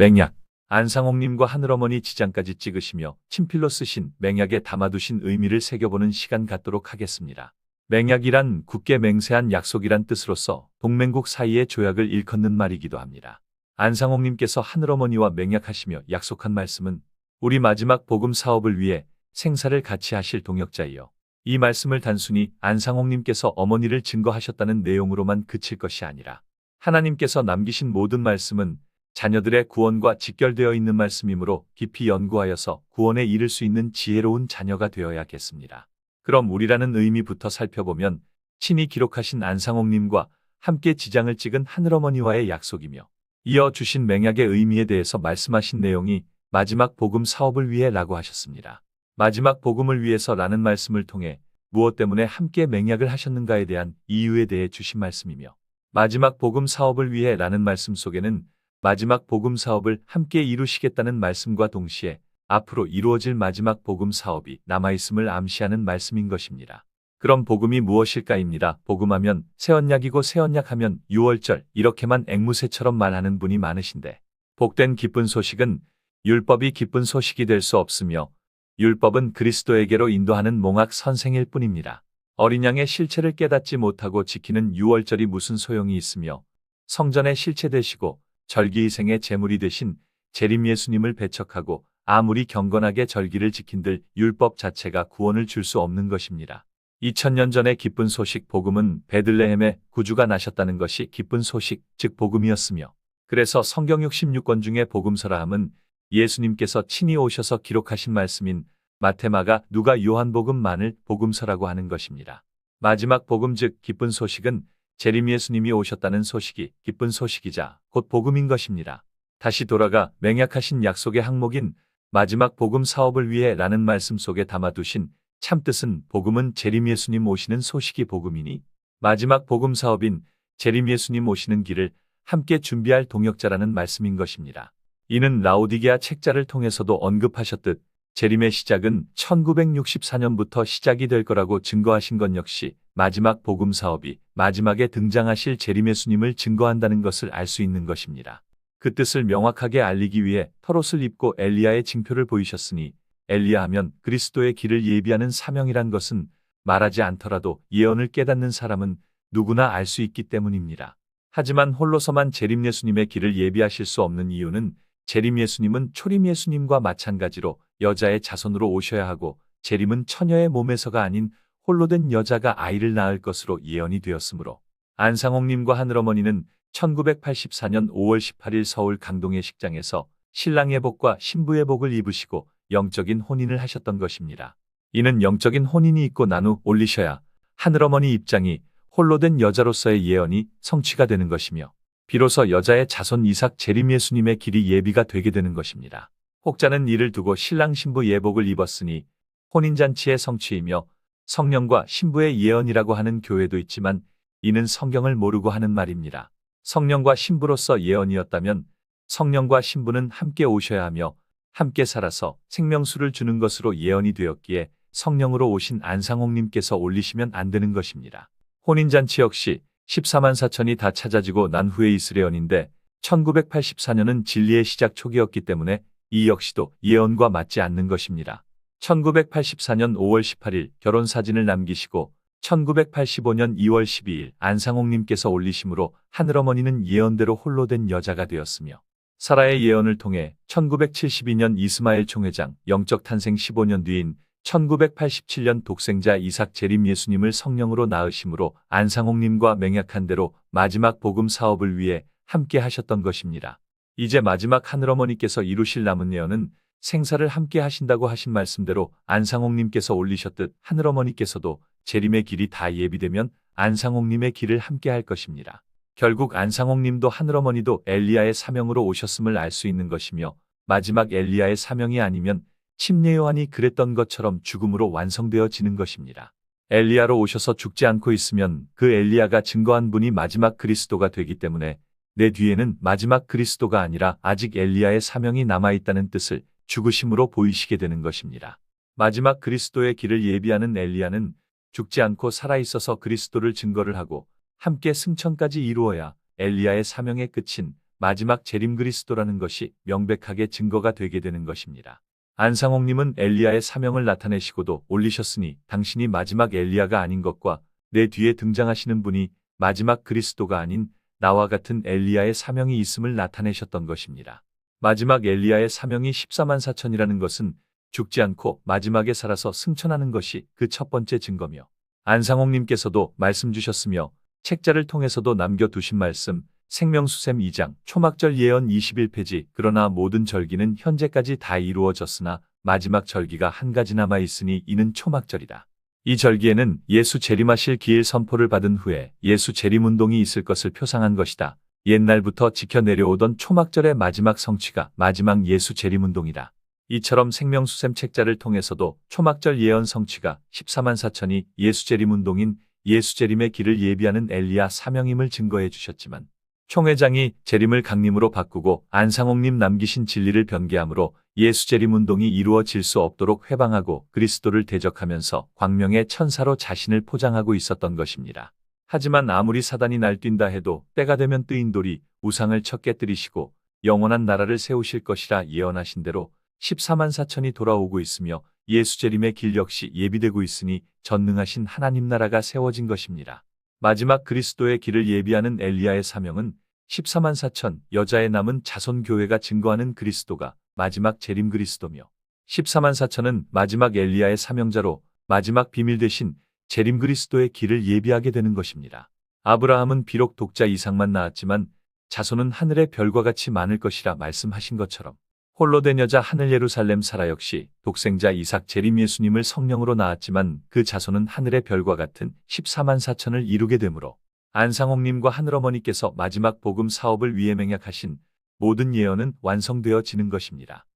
맹약. 안상홍님과 하늘어머니 지장까지 찍으시며 친필로 쓰신 맹약에 담아두신 의미를 새겨보는 시간 갖도록 하겠습니다. 맹약이란 굳게 맹세한 약속이란 뜻으로서 동맹국 사이의 조약을 일컫는 말이기도 합니다. 안상홍님께서 하늘어머니와 맹약하시며 약속한 말씀은 우리 마지막 복음 사업을 위해 생사를 같이 하실 동역자이요. 이 말씀을 단순히 안상홍님께서 어머니를 증거하셨다는 내용으로만 그칠 것이 아니라 하나님께서 남기신 모든 말씀은 자녀들의 구원과 직결되어 있는 말씀이므로 깊이 연구하여서 구원에 이를 수 있는 지혜로운 자녀가 되어야겠습니다. 그럼 우리라는 의미부터 살펴보면 친히 기록하신 안상홍님과 함께 지장을 찍은 하늘어머니와의 약속이며 이어 주신 맹약의 의미에 대해서 말씀하신 내용이 마지막 복음 사업을 위해 라고 하셨습니다. 마지막 복음을 위해서 라는 말씀을 통해 무엇 때문에 함께 맹약을 하셨는가에 대한 이유에 대해 주신 말씀이며 마지막 복음 사업을 위해 라는 말씀 속에는 마지막 복음 사업을 함께 이루시겠다는 말씀과 동시에 앞으로 이루어질 마지막 복음 사업이 남아있음을 암시하는 말씀인 것입니다. 그럼 복음이 무엇일까입니다. 복음하면 새언약이고 새언약하면 6월절 이렇게만 앵무새처럼 말하는 분이 많으신데 복된 기쁜 소식은 율법이 기쁜 소식이 될 수 없으며 율법은 그리스도에게로 인도하는 몽학 선생일 뿐입니다. 어린 양의 실체를 깨닫지 못하고 지키는 6월절이 무슨 소용이 있으며 성전의 실체 되시고 절기희생의 제물이 되신 재림 예수님을 배척하고 아무리 경건하게 절기를 지킨들 율법 자체가 구원을 줄 수 없는 것입니다. 2000년 전의 기쁜 소식 복음은 베들레헴에 구주가 나셨다는 것이 기쁜 소식, 즉 복음이었으며 그래서 성경 66권 중에 복음서라 함은 예수님께서 친히 오셔서 기록하신 말씀인 마테마가 누가 요한복음만을 복음서라고 하는 것입니다. 마지막 복음 즉 기쁜 소식은 재림 예수님이 오셨다는 소식이 기쁜 소식이자 곧 복음인 것입니다. 다시 돌아가 맹약하신 약속의 항목인 마지막 복음 사업을 위해 라는 말씀 속에 담아두신 참뜻은 복음은 재림 예수님 오시는 소식이 복음이니 마지막 복음 사업인 재림 예수님 오시는 길을 함께 준비할 동역자라는 말씀인 것입니다. 이는 라오디게아 책자를 통해서도 언급하셨듯 재림의 시작은 1964년부터 시작이 될 거라고 증거하신 것 역시 마지막 복음 사업이 마지막에 등장하실 재림 예수님을 증거한다는 것을 알 수 있는 것입니다. 그 뜻을 명확하게 알리기 위해 털옷을 입고 엘리야의 징표를 보이셨으니 엘리야 하면 그리스도의 길을 예비하는 사명이란 것은 말하지 않더라도 예언을 깨닫는 사람은 누구나 알 수 있기 때문입니다. 하지만 홀로서만 재림 예수님의 길을 예비하실 수 없는 이유는 재림 예수님은 초림 예수님과 마찬가지로 여자의 자손으로 오셔야 하고 재림은 처녀의 몸에서가 아닌 홀로 된 여자가 아이를 낳을 것으로 예언이 되었으므로 안상홍님과 하늘어머니는 1984년 5월 18일 서울 강동의 식장에서 신랑의 복과 신부의 복을 입으시고 영적인 혼인을 하셨던 것입니다. 이는 영적인 혼인이 있고 난 후 올리셔야 하늘어머니 입장이 홀로 된 여자로서의 예언이 성취가 되는 것이며 비로소 여자의 자손 이삭 재림 예수님의 길이 예비가 되게 되는 것입니다. 혹자는 이를 두고 신랑 신부 예복을 입었으니 혼인잔치의 성취이며 성령과 신부의 예언이라고 하는 교회도 있지만 이는 성경을 모르고 하는 말입니다. 성령과 신부로서 예언이었다면 성령과 신부는 함께 오셔야 하며 함께 살아서 생명수를 주는 것으로 예언이 되었기에 성령으로 오신 안상홍님께서 올리시면 안 되는 것입니다. 혼인잔치 역시 14만 4천이 다 찾아지고 난 후에 이스레언인데 1984년은 진리의 시작 초기였기 때문에 이 역시도 예언과 맞지 않는 것입니다. 1984년 5월 18일 결혼 사진을 남기시고 1985년 2월 12일 안상홍님께서 올리심으로 하늘어머니는 예언대로 홀로 된 여자가 되었으며 사라의 예언을 통해 1972년 이스마엘 총회장 영적 탄생 15년 뒤인 1987년 독생자 이삭 재림 예수님을 성령으로 낳으심으로 안상홍님과 맹약한 대로 마지막 복음 사업을 위해 함께 하셨던 것입니다. 이제 마지막 하늘어머니께서 이루실 남은 예언은 생사를 함께 하신다고 하신 말씀대로 안상홍님께서 올리셨듯 하늘어머니께서도 재림의 길이 다 예비되면 안상홍님의 길을 함께 할 것입니다. 결국 안상홍님도 하늘어머니도 엘리야의 사명으로 오셨음을 알 수 있는 것이며 마지막 엘리야의 사명이 아니면 침례 요한이 그랬던 것처럼 죽음으로 완성되어지는 것입니다. 엘리야로 오셔서 죽지 않고 있으면 그 엘리야가 증거한 분이 마지막 그리스도가 되기 때문에 내 뒤에는 마지막 그리스도가 아니라 아직 엘리야의 사명이 남아있다는 뜻을 죽으심으로 보이시게 되는 것입니다. 마지막 그리스도의 길을 예비하는 엘리야는 죽지 않고 살아있어서 그리스도를 증거를 하고 함께 승천까지 이루어야 엘리야의 사명의 끝인 마지막 재림 그리스도라는 것이 명백하게 증거가 되게 되는 것입니다. 안상홍님은 엘리야의 사명을 나타내시고도 올리셨으니 당신이 마지막 엘리야가 아닌 것과 내 뒤에 등장하시는 분이 마지막 그리스도가 아닌 나와 같은 엘리야의 사명이 있음을 나타내셨던 것입니다. 마지막 엘리야의 사명이 14만 4천이라는 것은 죽지 않고 마지막에 살아서 승천하는 것이 그 첫 번째 증거며 안상홍님께서도 말씀 주셨으며 책자를 통해서도 남겨두신 말씀 생명수셈 2장 초막절 예언 21페이지 그러나 모든 절기는 현재까지 다 이루어졌으나 마지막 절기가 한 가지 남아 있으니 이는 초막절이다. 이 절기에는 예수 재림하실 기일 선포를 받은 후에 예수 재림 운동이 있을 것을 표상한 것이다. 옛날부터 지켜 내려오던 초막절의 마지막 성취가 마지막 예수 재림 운동이다. 이처럼 생명수셈 책자를 통해서도 초막절 예언 성취가 14만 4천이 예수 재림 운동인 예수 재림의 길을 예비하는 엘리야 사명임을 증거해 주셨지만 총회장이 재림을 강림으로 바꾸고 안상홍님 남기신 진리를 변개함으로 예수 재림 운동이 이루어질 수 없도록 회방하고 그리스도를 대적하면서 광명의 천사로 자신을 포장하고 있었던 것입니다. 하지만 아무리 사단이 날뛴다 해도 때가 되면 뜨인 돌이 우상을 쳐 깨뜨리시고 영원한 나라를 세우실 것이라 예언하신 대로 14만 4천이 돌아오고 있으며 예수 재림의 길 역시 예비되고 있으니 전능하신 하나님 나라가 세워진 것입니다. 마지막 그리스도의 길을 예비하는 엘리야의 사명은 14만 4천 여자의 남은 자손 교회가 증거하는 그리스도가 마지막 재림 그리스도며 14만 4천은 마지막 엘리야의 사명자로 마지막 비밀 대신 재림 그리스도의 길을 예비하게 되는 것입니다. 아브라함은 비록 독자 이상만 낳았지만 자손은 하늘의 별과 같이 많을 것이라 말씀하신 것처럼 홀로 된 여자 하늘 예루살렘 사라 역시 독생자 이삭 재림 예수님을 성령으로 낳았지만 그 자손은 하늘의 별과 같은 14만 4천을 이루게 되므로 안상홍님과 하늘어머니께서 마지막 복음 사업을 위해 맹약하신 모든 예언은 완성되어지는 것입니다.